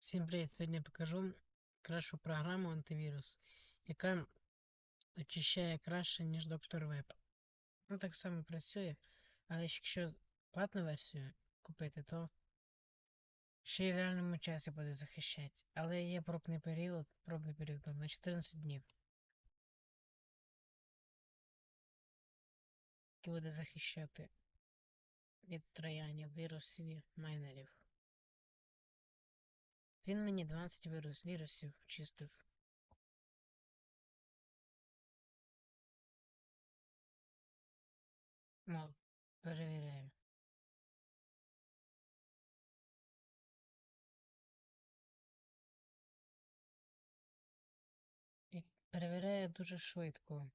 Всім привіт! Сьогодні я покажу кращу програму антивірус, яка очищає краще, ніж доктор Веб. Ну так само працює, але якщо платну версію купити, то ще й в реальному часі буде захищати. Але є пробний період, пробний період на 14 днів. Який буде захищати від троянів, вірусів майнерів. Він мені 12 вірус, вірусів чистив. Перевіряю. І перевіряю дуже швидко.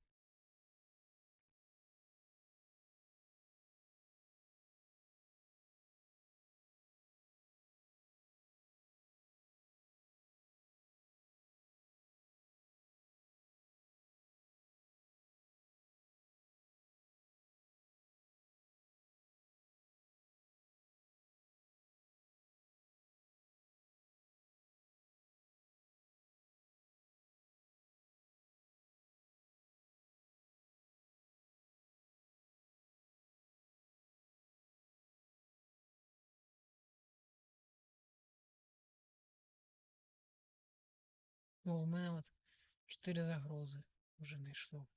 О, у мене от 4 загрози вже знайшло.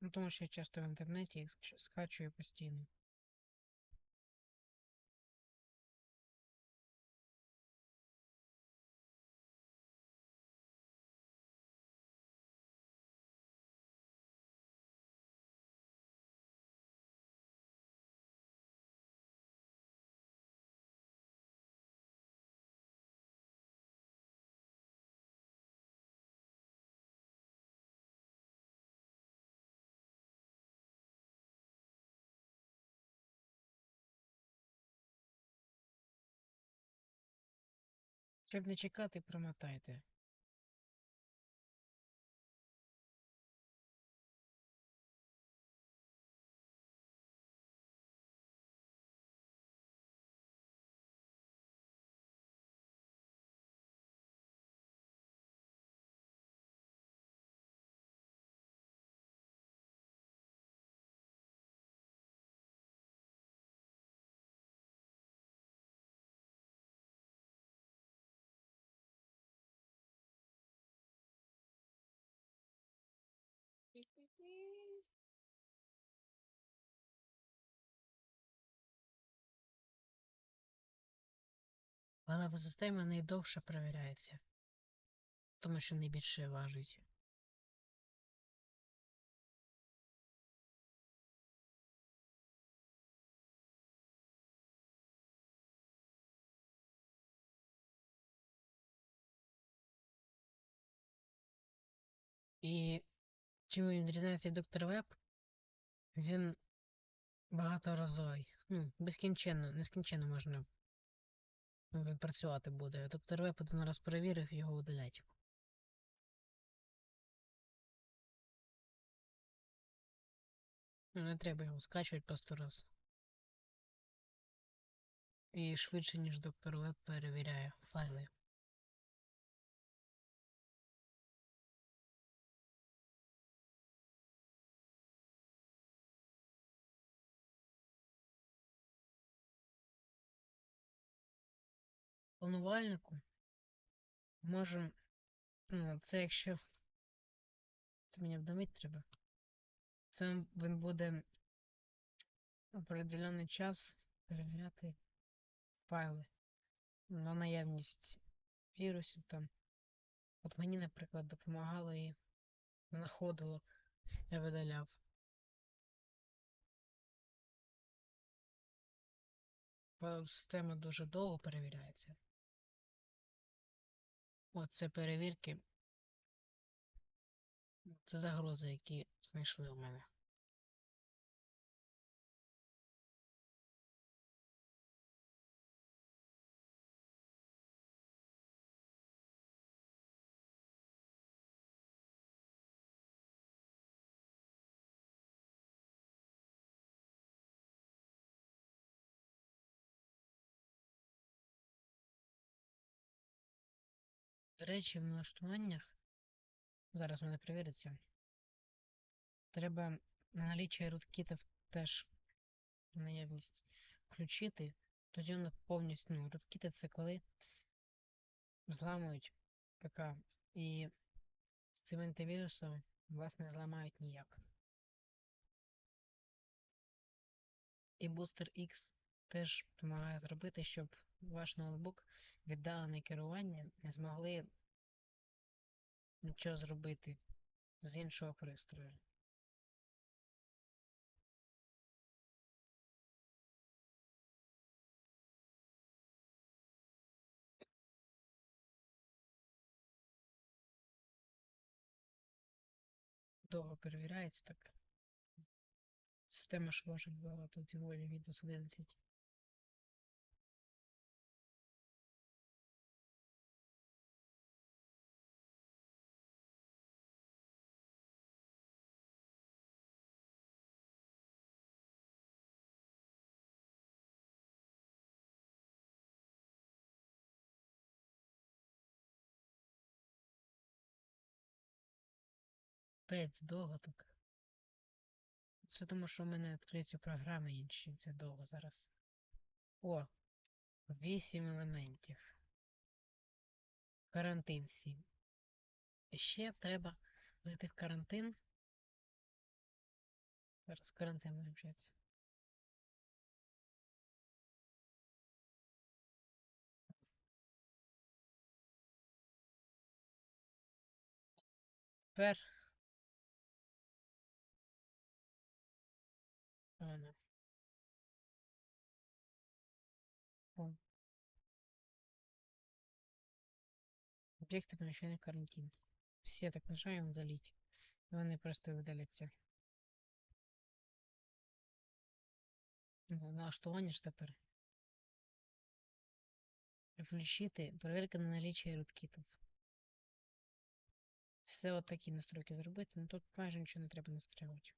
Ну, тому що я часто в інтернеті скачую постійно. Щоб не чекати, промотайте. Палива система найдовше перевіряється, тому що найбільше важить. І чим він відрізняється від доктор Веб, він багаторазовий. Ну, безкінченно, нескінченно можна працювати буде. Доктор Веб один раз перевірив, його удалять. Не треба його скачувати по сто раз. І швидше, ніж доктор Веб перевіряє файли. Планувальнику можемо. Ну, це якщо. Це мені вдавити треба. Це він буде определений час перевіряти файли на наявність вірусів там. От мені, наприклад, допомагало і знаходило, я видаляв. Система дуже довго перевіряється. От це перевірки. Це загрози, які знайшли у мене. До речі, в налаштуваннях, зараз мене перевіриться, треба на наліччя rootkitів теж наявність включити, тоді воно повністю, ну, rootkit це коли зламують ПК, і з цим антивірусом вас не зламають ніяк. І Booster X теж допомагає зробити, щоб ваш ноутбук віддалене керування не змогли нічого зробити з іншого пристрою. Довго перевіряється так. Система ж важить багато доволі Windows 11. Пець довго так. Це тому, що в мене відкриті програми інші. Це довго зараз. О! 8 елементів. Карантин 7. Ще треба зайти в карантин. Зараз карантин вивчається. Тепер. О. Об'єкти поміщення в карантин. Всі так нажимаємо удалить. І вони просто видаляться. Ну, Налаштування ж тепер. Включити перевірка на наличие rootkitів. Все от такі настройки зробити, ну тут майже нічого не треба настраювати.